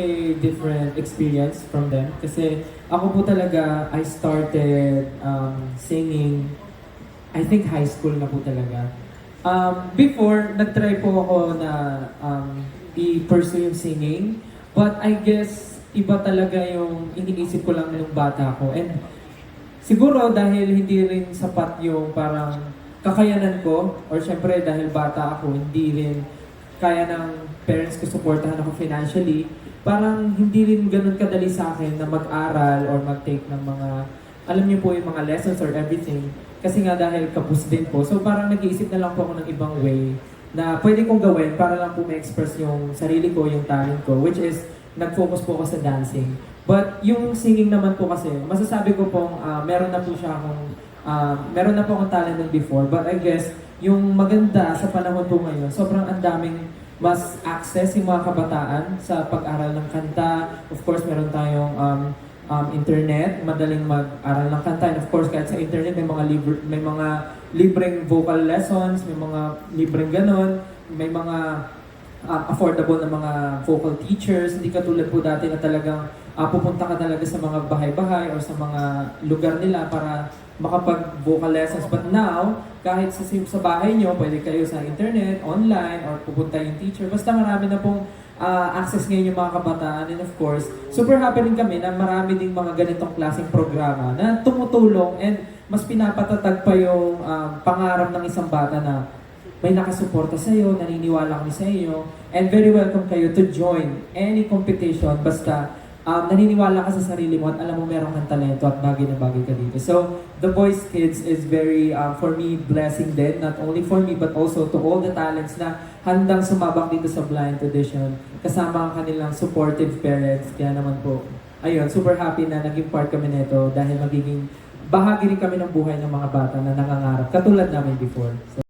a different experience from them. Kasi ako po talaga I started um, singing I think high school na po talaga. Um, before, nag-try po ako na um, i-pursue yung singing. But I guess iba talaga yung iniisip ko lang nung bata ko and siguro dahil hindi rin sapat yung parang kakayanan ko or syempre dahil bata ako hindi rin kaya ng parents ko supportahan ako financially parang hindi rin ganun kadali sa akin na mag-aral or mag-take ng mga, alam niyo po yung mga lessons or everything. Kasi nga dahil kapus din po. So parang nag-iisip na lang po ako ng ibang way na pwede kong gawin para lang po ma-express yung sarili ko, yung talent ko, which is nag-focus po ako sa dancing. But yung singing naman po kasi, masasabi ko pong ah, meron na po siya akong, ah, meron na po akong talent nun before. But I guess, yung maganda sa panahon po ngayon, sobrang ang daming mas access yung mga kabataan sa pag-aral ng kanta. Of course, meron tayong um, um, internet, madaling mag-aral ng kanta. And of course, kahit sa internet, may mga, libre, may mga libreng vocal lessons, may mga libreng ganon, may mga um, affordable na mga vocal teachers. Hindi katulad po dati na talagang ah, pupunta ka talaga sa mga bahay-bahay or sa mga lugar nila para makapag-vocal lessons. But now, kahit sa, sa bahay nyo, pwede kayo sa internet, online, or pupunta yung teacher. Basta marami na pong ah, access ngayon yung mga kabataan. And of course, super happy rin kami na marami ding mga ganitong klaseng programa na tumutulong and mas pinapatatag pa yung ah, pangarap ng isang bata na may nakasuporta sa iyo, naniniwala kami sa iyo, and very welcome kayo to join any competition basta um, naniniwala ka sa sarili mo at alam mo meron kang talento at bagay na bagay ka dito. So, The Voice Kids is very, uh, for me, blessing din, not only for me but also to all the talents na handang sumabak dito sa blind audition kasama ang kanilang supportive parents. Kaya naman po, ayun, super happy na naging part kami nito dahil magiging bahagi rin kami ng buhay ng mga bata na nangangarap, katulad namin before. So,